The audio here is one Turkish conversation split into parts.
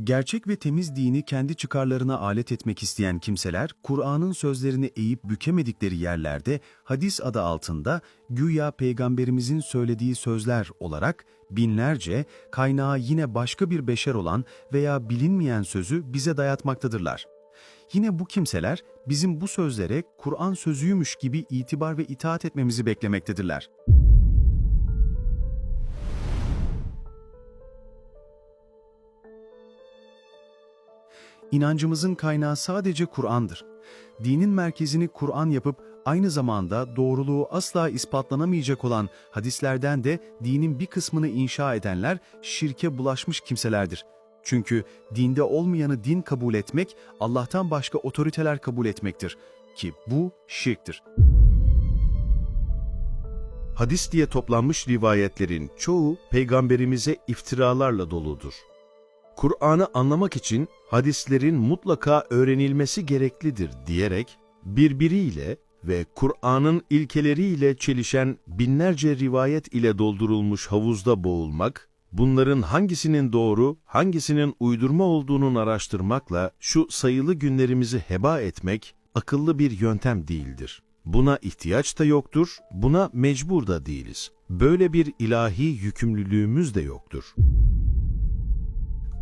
Gerçek ve temiz dini kendi çıkarlarına alet etmek isteyen kimseler, Kur'an'ın sözlerini eğip bükemedikleri yerlerde hadis adı altında güya peygamberimizin söylediği sözler olarak binlerce kaynağı yine başka bir beşer olan veya bilinmeyen sözü bize dayatmaktadırlar. Yine bu kimseler bizim bu sözlere Kur'an sözüymüş gibi itibar ve itaat etmemizi beklemektedirler. İnancımızın kaynağı sadece Kur'an'dır. Dinin merkezini Kur'an yapıp aynı zamanda doğruluğu asla ispatlanamayacak olan hadislerden de dinin bir kısmını inşa edenler şirke bulaşmış kimselerdir. Çünkü dinde olmayanı din kabul etmek, Allah'tan başka otoriteler kabul etmektir. Ki bu şirktir. Hadis diye toplanmış rivayetlerin çoğu peygamberimize iftiralarla doludur. Kur'an'ı anlamak için hadislerin mutlaka öğrenilmesi gereklidir diyerek birbiriyle ve Kur'an'ın ilkeleriyle çelişen binlerce rivayet ile doldurulmuş havuzda boğulmak, bunların hangisinin doğru, hangisinin uydurma olduğunun araştırmakla şu sayılı günlerimizi heba etmek akıllı bir yöntem değildir. Buna ihtiyaç da yoktur, buna mecbur da değiliz. Böyle bir ilahi yükümlülüğümüz de yoktur.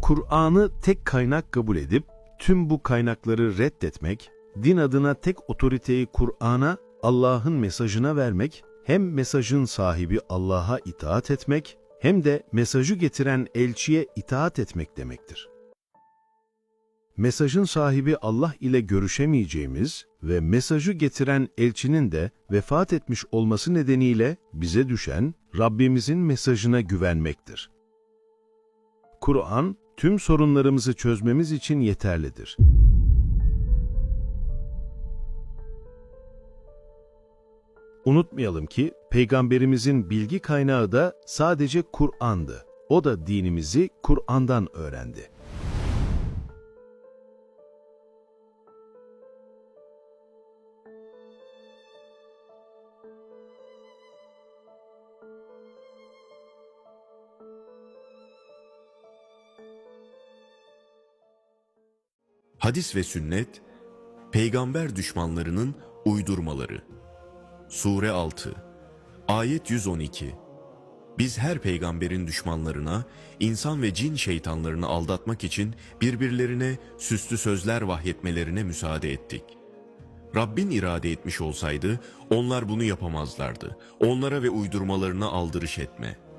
Kur'an'ı tek kaynak kabul edip tüm bu kaynakları reddetmek, din adına tek otoriteyi Kur'an'a, Allah'ın mesajına vermek, hem mesajın sahibi Allah'a itaat etmek, hem de mesajı getiren elçiye itaat etmek demektir. Mesajın sahibi Allah ile görüşemeyeceğimiz ve mesajı getiren elçinin de vefat etmiş olması nedeniyle bize düşen Rabbimizin mesajına güvenmektir. Kur'an tüm sorunlarımızı çözmemiz için yeterlidir. Unutmayalım ki peygamberimizin bilgi kaynağı da sadece Kur'an'dı. O da dinimizi Kur'an'dan öğrendi. Hadis ve sünnet, peygamber düşmanlarının uydurmaları. Sure 6, ayet 112. Biz her peygamberin düşmanlarına, insan ve cin şeytanlarını aldatmak için birbirlerine süslü sözler vahyetmelerine müsaade ettik. Rabbin irade etmiş olsaydı onlar bunu yapamazlardı. Onlara ve uydurmalarına aldırış etme.''